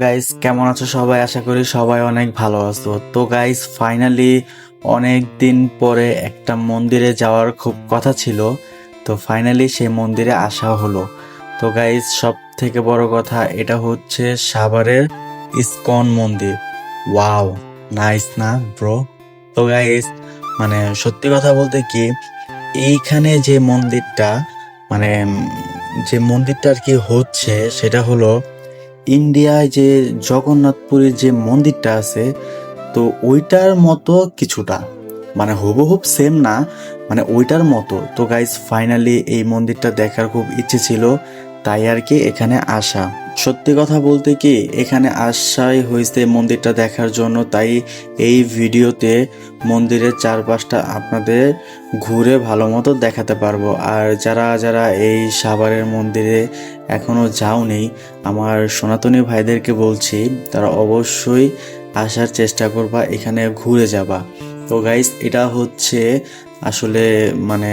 Guys কেমন আছো সবাই? আশা করি সবাই অনেক ভালো আছো। তো গাইস ফাইনালি অনেক দিন পরে একটা মন্দিরে যাওয়ার খুব কথা ছিল। তো ফাইনালি সেই মন্দিরে আসা হলো। তো গাইস সব থেকে বড় কথা এটা হচ্ছে সাভারের ইসকন মন্দির। ওয়াও নাইস না ব্রো তো গাইস মানে সত্যি কথা বলতে কি, এইখানে যে মন্দিরটা মানে যে মন্দিরটা আর কি হচ্ছে, সেটা হলো ইন্ডিয়ায় যে জগন্নাথপুরের যে মন্দিরটা আছে, তো ওইটার মতো কিছুটা। মানে হুবহুব সেম না মানে ওইটার মতো। তো গাইজ ফাইনালি এই মন্দিরটা দেখার খুব ইচ্ছে ছিল। তাই আর কি এখানে আসা। সত্যি কথা বলতে কি, এখানে আসাই হয়েছে মন্দিরটা দেখার জন্য, তাই এই ভিডিওতে মন্দিরের চারপাশটা আপনাদের ঘুরে ভালো মতো দেখাতে পারব। আর যারা যারা এই সাভারের মন্দিরে এখনও যাওনি, আমার সনাতনী ভাইদেরকে বলছি, তারা অবশ্যই আসার চেষ্টা করবা, এখানে ঘুরে যাবা। তো গাইস এটা হচ্ছে আসলে মানে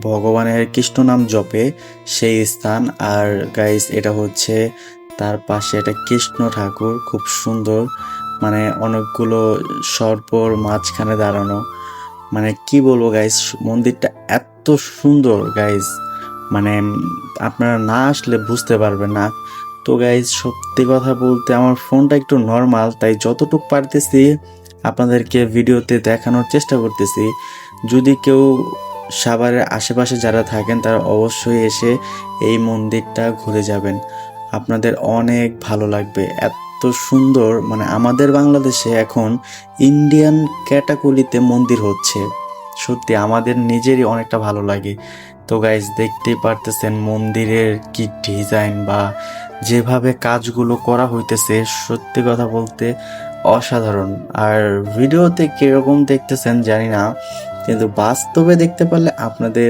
ভগবানের কৃষ্ণ নাম জপে সেই স্থান। আর গাইস এটা হচ্ছে তার পাশে একটা কৃষ্ণ ঠাকুর, খুব সুন্দর। মানে অনেকগুলো সর্পর মাঝখানে দাঁড়ানো। মানে কি বলব গাইস মন্দিরটা এত সুন্দর গাইস মানে আপনারা না আসলে বুঝতে পারবেন না। তো গাইজ সত্যি কথা বলতে আমার ফোনটা একটু নর্মাল তাই যতটুকু পারতেছি আপনাদেরকে ভিডিওতে দেখানোর চেষ্টা করতেছি। যদি কেউ সাভারের আশেপাশে যারা থাকেন, তারা অবশ্যই এসে এই মন্দিরটা ঘুরে যাবেন। আপনাদের অনেক ভালো লাগবে। এত সুন্দর মানে আমাদের বাংলাদেশে এখন ইন্ডিয়ান ক্যাটাগরিতে মন্দির হচ্ছে। সত্যি, আমাদের নিজেরই অনেকটা ভালো লাগে। তো গাইজ দেখতেই পারতেছেন মন্দিরের কি ডিজাইন বা যেভাবে কাজগুলো করা হইতেছে, সত্যি কথা বলতে অসাধারণ। আর ভিডিওতে কীরকম দেখতেছেন জানি না কিন্তু বাস্তবে দেখতে পারলে আপনাদের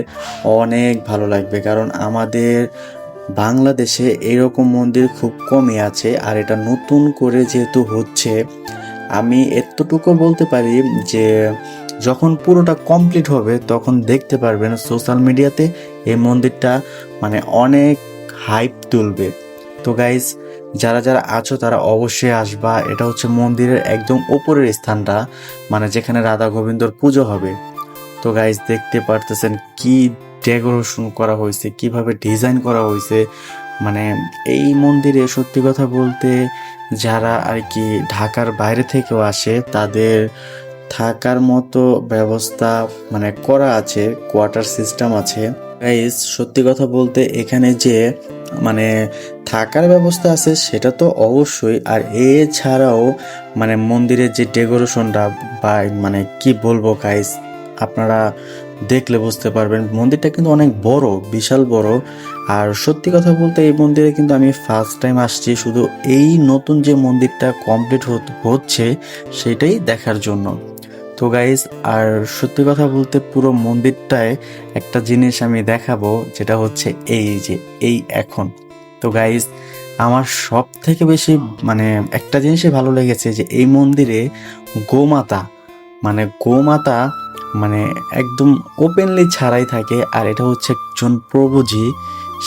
অনেক ভালো লাগবে, কারণ আমাদের বাংলাদেশে এরকম মন্দির খুব কমই আছে আর এটা নতুন করে যেহেতু হচ্ছে, আমি এতটুকু বলতে পারি যে যখন পুরোটা কমপ্লিট হবে তখন দেখতে পারবেন সোশ্যাল মিডিয়াতে এই মন্দিরটা মানে অনেক হাইপ তুলবে। তো গাইজ যারা যারা আছো তারা অবশ্যই আসবা, এটা হচ্ছে মন্দিরের একদম ওপরের স্থানটা মানে যেখানে রাধা গোবিন্দর পুজো হবে। তো গাইজ দেখতে পারতেছেন কি ডেকোরেশন করা হয়েছে, কীভাবে ডিজাইন করা হয়েছে। মানে এই মন্দিরে সত্যি কথা বলতে যারা আর কি ঢাকার বাইরে থেকেও আসে, তাদের থাকার মতো ব্যবস্থা মানে করা আছে কোয়ার্টার সিস্টেম আছে। গাইজ সত্যি কথা বলতে এখানে যে মানে থাকার ব্যবস্থা আছে, সেটা তো অবশ্যই। আর এছাড়াও মানে মন্দিরের যে ডেকোরেশনটা বা মানে কি বলব গাইজ আপনারা দেখলে বুঝতে পারবেন। মন্দিরটা কিন্তু অনেক বড়, বিশাল বড়। আর সত্যি কথা বলতে এই মন্দিরে কিন্তু আমি ফার্স্ট টাইম আসছি। শুধু এই নতুন যে মন্দিরটা কমপ্লিট হচ্ছে সেটাই দেখার জন্য। তো গাইজ আর সত্যি কথা বলতে পুরো মন্দিরটায় একটা জিনিস আমি দেখাবো, যেটা হচ্ছে এই যে, এই এখন। তো গাইজ আমার সব থেকে বেশি মানে একটা জিনিসই ভালো লেগেছে যে এই মন্দিরে গোমাতা মানে গোমাতা মানে একদম ওপেনলি ছাড়াই থাকে। আর এটা হচ্ছে একজন প্রভুজি।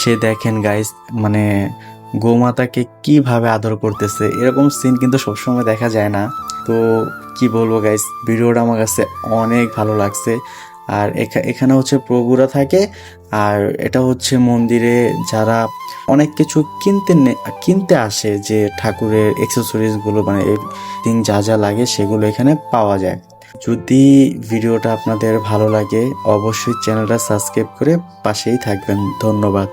সে দেখেন গাইস মানে গোমাতাকে কীভাবে আদর করতেছে। এরকম সিন কিন্তু সবসময় দেখা যায় না। তো কি বলব গাইস ভিডিওটা আমার কাছে অনেক ভালো লাগছে। আর এখা- এখানে হচ্ছে প্রভুরা থাকে। আর এটা হচ্ছে মন্দিরে যারা অনেক কিছু কিনতে কিনতে আসে যে ঠাকুরেরগুলো মানে যা যা লাগে সেগুলো এখানে পাওয়া যায়। যদি ভিডিওটা আপনাদের ভালো লাগে অবশ্যই চ্যানেলটা সাবস্ক্রাইব করে পাশেই থাকবেন। ধন্যবাদ।